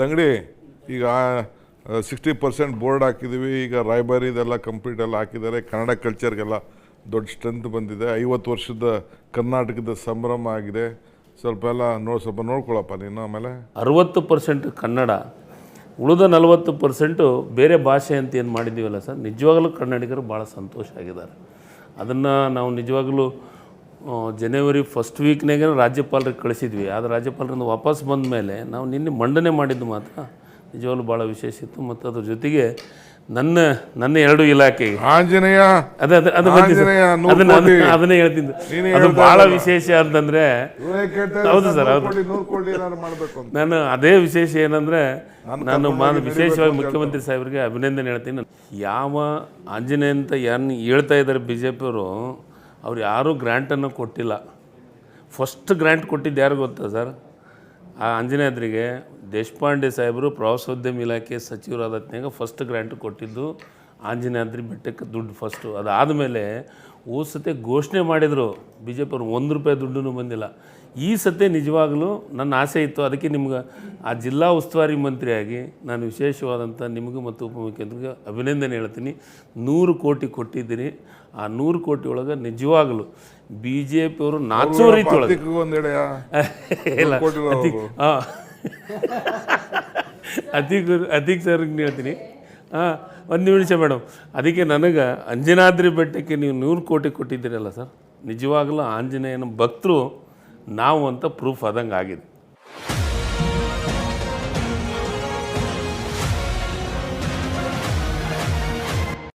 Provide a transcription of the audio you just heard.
ತಂಗಡಿ, ಈಗ sixty percent board ಹಾಕಿದ್ದೀವಿ ಈಗ ರಾಯಬಾರಿ ಇದೆಲ್ಲ ಕಂಪ್ಲೀಟ್ ಎಲ್ಲ ಹಾಕಿದ್ದಾರೆ. ಕನ್ನಡ ಕಲ್ಚರ್ಗೆಲ್ಲ ದೊಡ್ಡ ಸ್ಟ್ರೆಂತ್ ಬಂದಿದೆ. ಐವತ್ತು ವರ್ಷದ ಕರ್ನಾಟಕದ ಸಂಭ್ರಮ ಆಗಿದೆ. ಸ್ವಲ್ಪ ಎಲ್ಲ ನೋಡಿ, ಸ್ವಲ್ಪ ನೋಡ್ಕೊಳಪ್ಪ ನೀನು ಆಮೇಲೆ. ಅರುವತ್ತು ಪರ್ಸೆಂಟ್ ಕನ್ನಡ, ಉಳಿದ ನಲವತ್ತು ಪರ್ಸೆಂಟು ಬೇರೆ ಭಾಷೆ ಅಂತ ಏನು ಮಾಡಿದ್ದೀವಲ್ಲ ಸರ್? ನಿಜವಾಗಲೂ ಕನ್ನಡಿಗರು ಭಾಳ ಸಂತೋಷ ಆಗಿದ್ದಾರೆ. ಅದನ್ನು ನಾವು ನಿಜವಾಗಲೂ ಜನವರಿ ಫಸ್ಟ್ ವೀಕ್ನಾಗೆ ರಾಜ್ಯಪಾಲರಿಗೆ ಕಳಿಸಿದ್ವಿ. ಆದರೆ ರಾಜ್ಯಪಾಲರಿಂದ ವಾಪಸ್ ಬಂದ ಮೇಲೆ ನಾವು ನಿನ್ನೆ ಮಂಡನೆ ಮಾಡಿದ್ದು ಮಾತ್ರ. ನಿಜವಾಗ್ಲೂ ಭಾಳ ವಿಶೇಷ ಇತ್ತು. ಮತ್ತು ಅದ್ರ ಜೊತೆಗೆ ನನ್ನ ನನ್ನ ಎರಡು ಇಲಾಖೆಗೆ ಆಂಜನೇಯ ಅದೇ ಅದೇ ಅದನ್ನ ಹೇಳ್ತಿದ್ದು. ಅದು ಭಾಳ ವಿಶೇಷ ಅಂತಂದರೆ ಹೌದು ಸರ್, ಹೌದು. ನಾನು ಅದೇ ವಿಶೇಷ ಏನಂದ್ರೆ ನಾನು ವಿಶೇಷವಾಗಿ ಮುಖ್ಯಮಂತ್ರಿ ಸಾಹೇಬರಿಗೆ ಅಭಿನಂದನೆ ಹೇಳ್ತೀನಿ. ಯಾವ ಆಂಜನೇಯ ಅಂತ ಏನು ಹೇಳ್ತಾ ಇದ್ದಾರೆ ಬಿ ಜೆ ಪಿಯವರು ಅವ್ರು ಯಾರೂ ಗ್ರ್ಯಾಂಟನ್ನು ಕೊಟ್ಟಿಲ್ಲ. ಫಸ್ಟ್ ಗ್ರ್ಯಾಂಟ್ ಕೊಟ್ಟಿದ್ದು ಯಾರು ಗೊತ್ತಾ ಸರ್? ಆ ಆಂಜನೇಯದ್ರಿಗೆ ದೇಶಪಾಂಡೆ ಸಾಹೇಬರು ಪ್ರವಾಸೋದ್ಯಮ ಇಲಾಖೆ ಸಚಿವರಾದತ್ನಾಗ ಫಸ್ಟ್ ಗ್ರ್ಯಾಂಟ್ ಕೊಟ್ಟಿದ್ದು ಆಂಜನೇಯಾದ್ರಿ ಬೆಟ್ಟಕ್ಕೆ ದುಡ್ಡು ಫಸ್ಟು ಅದಾದಮೇಲೆ ಓ ಸತಿ ಘೋಷಣೆ ಮಾಡಿದರು ಬಿ ಜೆ ಪಿಯವ್ರು ಒಂದು ರೂಪಾಯಿ ದುಡ್ಡು ಬಂದಿಲ್ಲ. ಈ ಸತಿ ನಿಜವಾಗಲೂ ನನ್ನ ಆಸೆ ಇತ್ತು. ಅದಕ್ಕೆ ನಿಮ್ಗೆ ಆ ಜಿಲ್ಲಾ ಉಸ್ತುವಾರಿ ಮಂತ್ರಿಯಾಗಿ ನಾನು ವಿಶೇಷವಾದಂಥ ನಿಮಗೂ ಮತ್ತು ಉಪಮುಖ್ಯಮಂತ್ರಿಗೆ ಅಭಿನಂದನೆ ಹೇಳ್ತೀನಿ. ನೂರು ಕೋಟಿ ಕೊಟ್ಟಿದ್ದೀರಿ. ಆ ನೂರು ಕೋಟಿ ಒಳಗೆ ನಿಜವಾಗಲೂ ಬಿ ಜೆ ಪಿಯವರು ನಾಚೋ ರೀತಿ ಒಳಗೆ ಇಲ್ಲ. ಕೊಟ್ಟಿರೋ ಅತಿಕ್ ಅತಿಕ್ ಅತಿಕ್ ಸರ್ಗೆ ಹೇಳ್ತೀನಿ. ಹಾಂ ಒಂದು ನಿಮಿಷ ಮೇಡಮ್ ಅದಕ್ಕೆ ನನಗೆ ಅಂಜನಾದ್ರಿ ಬೆಟ್ಟಕ್ಕೆ ನೀವು ನೂರು ಕೋಟಿ ಕೊಟ್ಟಿದ್ದೀರಲ್ಲ ಸರ್. ನಿಜವಾಗಲೂ ಆಂಜನೇಯನ ಭಕ್ತರು ನಾವು ಅಂತ ಪ್ರೂಫ್ ಆದಂಗೆ ಆಗಿದೆ.